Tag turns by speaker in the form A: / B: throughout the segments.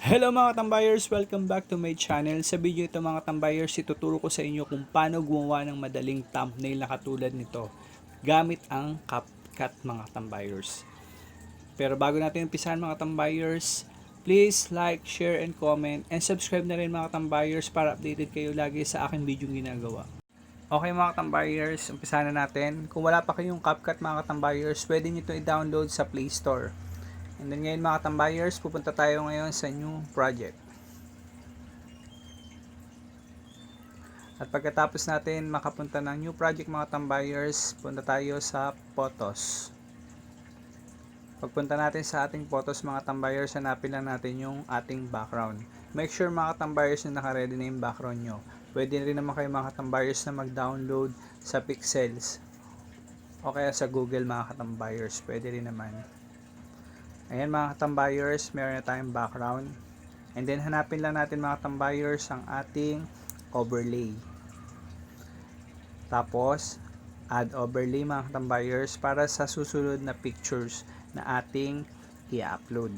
A: Hello mga tambayers! Welcome back to my channel. Sa video ito mga tambayers, ituturo ko sa inyo kung paano gumawa ng madaling thumbnail na katulad nito gamit ang CapCut mga tambayers. Pero bago natin umpisahan mga tambayers, please like, share, and comment and subscribe na rin mga tambayers para updated kayo lagi sa aking video ginagawa. Okay mga tambayers, umpisahan na natin. Kung wala pa kayong CapCut mga tambayers, pwede nyo ito i-download sa Play Store. And then ngayon mga tambayers, pupunta tayo ngayon sa new project. At pagkatapos natin makapunta ng new project mga tambayers, punta tayo sa photos. Pagpunta natin sa ating photos mga tambayers, hanapin lang natin yung ating background. Make sure mga tambayers na naka-ready na yung background nyo. Pwede rin naman kayo mga tambayers na mag-download sa Pixels o kaya sa Google mga katambayers. Pwede rin naman. Ayan mga katambayers, meron na tayong background. And then hanapin lang natin mga katambayers ang ating overlay. Tapos, add overlay mga katambayers para sa susunod na pictures na ating i-upload.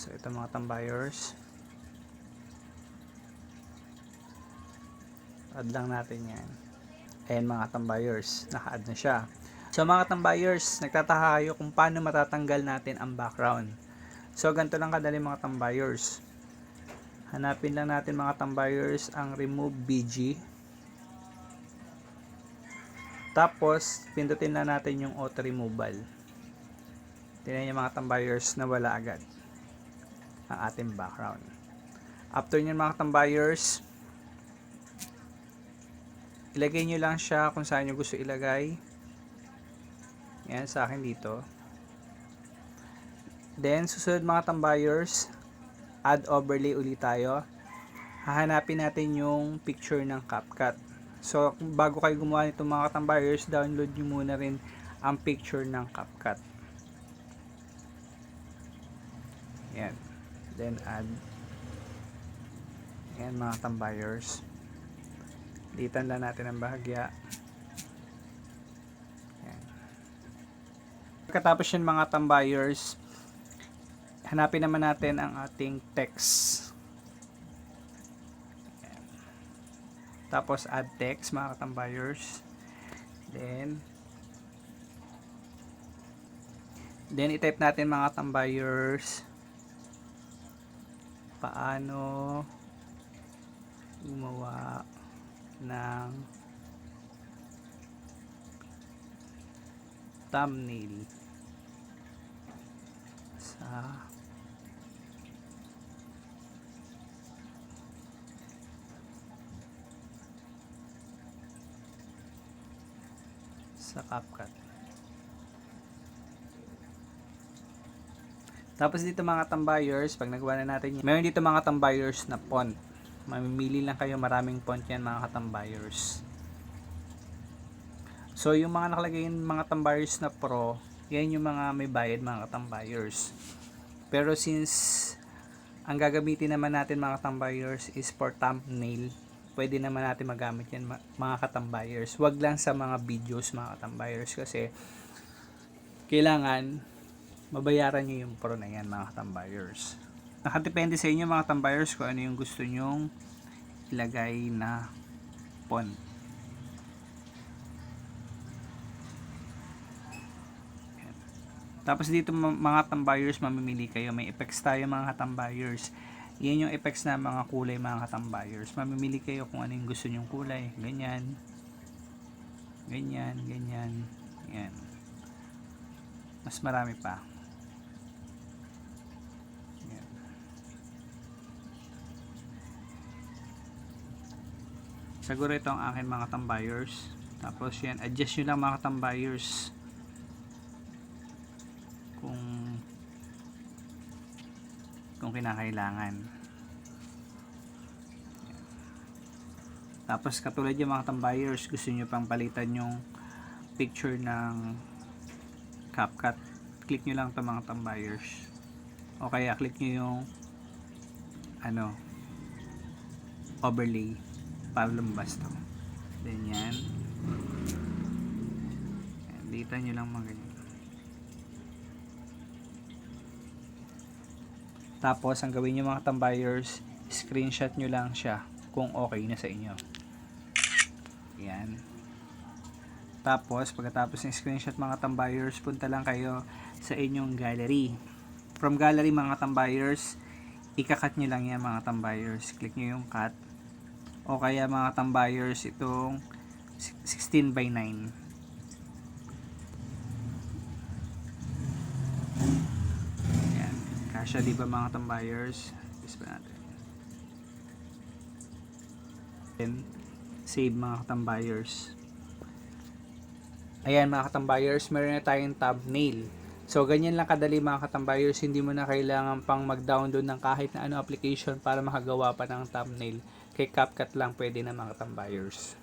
A: So ito mga tambayers. Add lang natin yan. Ayan mga tambayers, naka-add na siya. So mga tambayers, nagtataka kayo kung paano matatanggal natin ang background. So ganito lang kadali mga tambayers. Hanapin lang natin mga tambayers ang remove BG. Tapos, pindutin na natin yung auto removal. Tingnan niyo mga tambayers na wala agad ang ating background. After nyo mga tambayers, ilagay nyo lang siya kung saan nyo gusto ilagay. Yan sa akin dito. Then, susunod mga tambayers, add overlay ulit tayo. Hahanapin natin yung picture ng CapCut. So, bago kayo gumawa nito mga tambayers, download nyo muna rin ang picture ng CapCut. Yan. Then, add. Yan mga tambayers. Litan lang natin ang bahagya. Pagkatapos yun mga tambayers, hanapin naman natin ang ating text. Tapos add text mga tambayers. Then, then i-type natin mga tambayers paano gumawa ng thumbnail sa sa CapCut. Tapos dito mga tambayers, pag nagawa na natin meron dito mga tambayers na font. Mamimili lang kayo maraming font yan mga katambayers. So yung mga nakalagay yung mga tambayers na pro, yan yung mga may bayad mga katambayers. Pero since ang gagamitin naman natin mga tambayers is for thumbnail, pwede naman natin magamit yan mga katambayers. Wag lang sa mga videos mga katambayers kasi kailangan mabayaran nyo yung pro na yan mga katambayers. Nakadepende sa inyo mga tambayers kung ano yung gusto nyong ilagay na font. Tapos dito mga tambayers mamimili kayo. May effects tayo mga tambayers. Yan yung effects na mga kulay mga tambayers. Mamimili kayo kung ano yung gusto nyong kulay. Ganyan. Ganyan, ganyan. Yan. Mas marami pa. Yan. Siguro ito ang akin mga tambayers. Tapos yan, adjust nyo lang mga tambayers kung kinakailangan. Tapos katulad yung mga tambayers, gusto nyo pang palitan yung picture ng CapCut. Click nyo lang to mga tambayers. O kaya click nyo yung ano overlay para lumabas to. Then. Yan, Dita nyo lang mga ganyan. Tapos, ang gawin nyo mga tambayers, screenshot nyo lang siya kung okay na sa inyo. Yan. Tapos, pagkatapos ng screenshot mga tambayers, punta lang kayo sa inyong gallery. From gallery mga tambayers, ikakat nyo lang yan mga tambayers. Click nyo yung cut. O kaya mga tambayers, itong 16 by 9. Yan. Kasha di ba mga tambayers? Yes pa natin. Then, save mga katambayers. Ayan mga katambayers, meron na tayong thumbnail. So, ganyan lang kadali mga katambayers, hindi mo na kailangan pang mag-download ng kahit na ano application para makagawa pa ng thumbnail. Kay CapCut lang pwede na mga katambayers.